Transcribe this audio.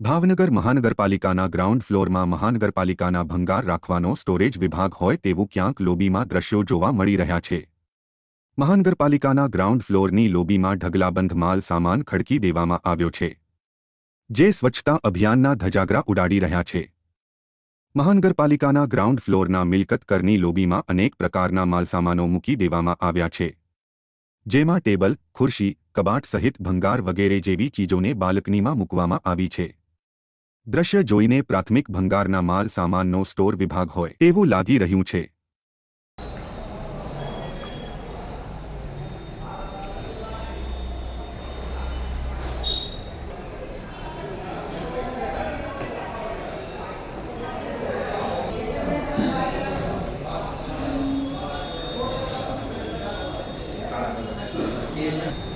ભાવનગર મહાનગરપાલિકાના ગ્રાઉન્ડ ફ્લોરમાં મહાનગરપાલિકાના ભંગાર રાખવાનો સ્ટોરેજ વિભાગ હોય તેવું ક્યાંક લોબીમાં દ્રશ્યો જોવા મળી રહ્યા છે. મહાનગરપાલિકાના ગ્રાઉન્ડ ફ્લોરની લોબીમાં ઢગલાબંધ માલ સામાન ખડકી દેવામાં આવ્યો છે. જે સ્વચ્છતા અભિયાનના ધજાગરા ઉડાડી રહ્યા છે. મહાનગરપાલિકાના ગ્રાઉન્ડ ફ્લોરના મિલકત કરની લોબીમાં અનેક પ્રકારના માલસામાનો મૂકી દેવામાં આવ્યા છે. જેમાં ટેબલ, ખુરશી, કબાટ સહિત ભંગાર વગેરે જેવી ચીજોને બાલ્કનીમાં મૂકવામાં આવી છે. દ્રશ્ય જોઈને પ્રાથમિક ભંગારના માલ સામાનનો સ્ટોર વિભાગ હોય તેવું લાગી રહ્યું છે Yeah.